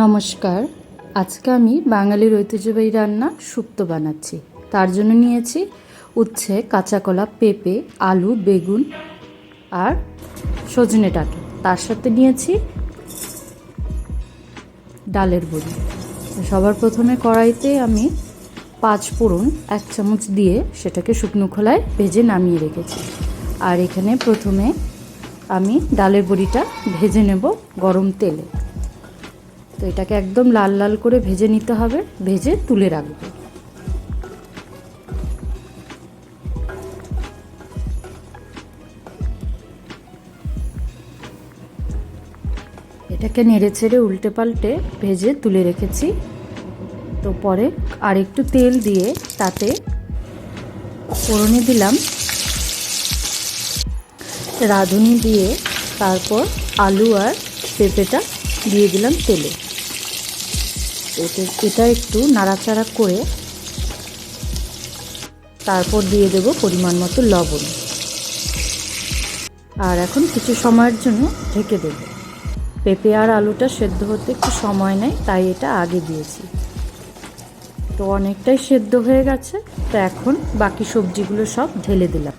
নমস্কার। আজকে আমি বাঙালির ঐতিহ্যবাহী রান্না শুক্তো বানাচ্ছি। তার জন্য নিয়েছি উচ্ছে কাঁচা কলা পেঁপে, আলু, বেগুন আর সজনে ডাঁটা। তার সাথে নিয়েছি ডালের বড়ি সবার প্রথমে কড়াইতে আমি পাঁচ ফোড়ন, এক চামচ দিয়ে সেটাকে শুকনো খোলায় ভেজে নামিয়ে রেখেছি। আর এখানে প্রথমে আমি ডালের বড়িটা ভেজে নেব গরম তেলে। তো এটাকে একদম লাল লাল করে ভেজে নিতে হবে, ভেজে তুলে রাখব। এটাকে নেড়ে ছেড়ে উল্টে পাল্টে ভেজে তুলে রেখেছি। তো পরে আর একটু তেল দিয়ে তাতে ফোড়নে দিলাম। রাঁধুনি দিয়ে তারপর আলু আর পেঁপেটা দিয়ে দিলাম তেলে। এটা- একটু নাড়াচাড়া করে তারপর দিয়ে দেব পরিমাণ মতো লবণ। আর এখন কিছু সময়ের জন্য ঢেকে দেব। পেঁপে আর আলুটা সেদ্ধ হতে একটু সময় নেয়, তাই এটা আগে দিয়েছি। তো অনেকটাই সেদ্ধ হয়ে গেছে, তো এখন বাকি সবজিগুলো সব ঢেলে দিলাম।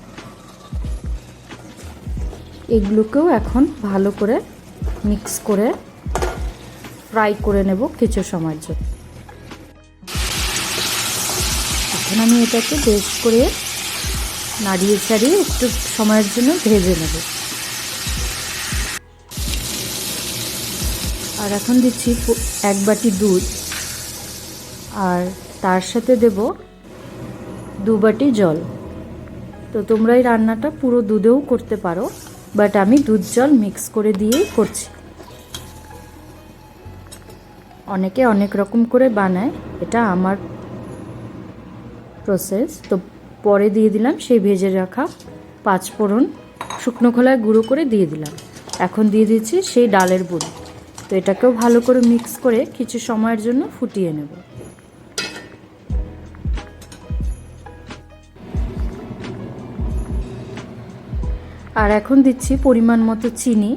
এগুলোকেও এখন ভালো করে মিক্স করে ফ্রাই করে নেব কিছু সময়ের জন্য। এখন আমি এটাকে বেশ করে নাড়িয়ে ছাড়িয়ে একটু সময়ের জন্য ভেজে নেব। আর এখন দিচ্ছি এক বাটি দুধ। আর তার সাথে দেব দু বাটি জল। তো তোমরা এই রান্নাটা পুরো দুধেও করতে পারো, বাট আমি দুধ জল মিক্স করে দিয়েই করছি। অনেকে অনেক রকম করে বানায়, এটা আমার প্রসেস তো পরে দিয়ে দিলাম সেই ভেজে রাখা পাঁচ ফোড়ন, শুকনো খোলায় গুঁড়ো করে দিয়ে দিলাম। এখন দিয়ে দিচ্ছি সেই ডালের বুড়ি তো এটাকেও ভালো করে মিক্স করে কিছু সময়ের জন্য ফুটিয়ে নেব। আর এখন দিচ্ছি পরিমাণ মতো চিনি।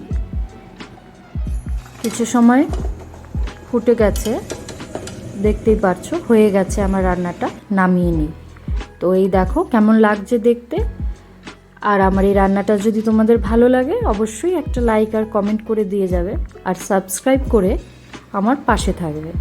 কিছু সময় ফুটে গেছে। দেখতেই পারছ, হয়ে গেছে আমার রান্নাটা, নামিয়ে নিই। তো এই দেখো, কেমন লাগছে দেখতে? আর আমার এই রান্নাটা যদি তোমাদের ভালো লাগে, অবশ্যই একটা লাইক আর কমেন্ট করে দিয়ে যাবে। আর সাবস্ক্রাইব করে আমার পাশে থাকবে।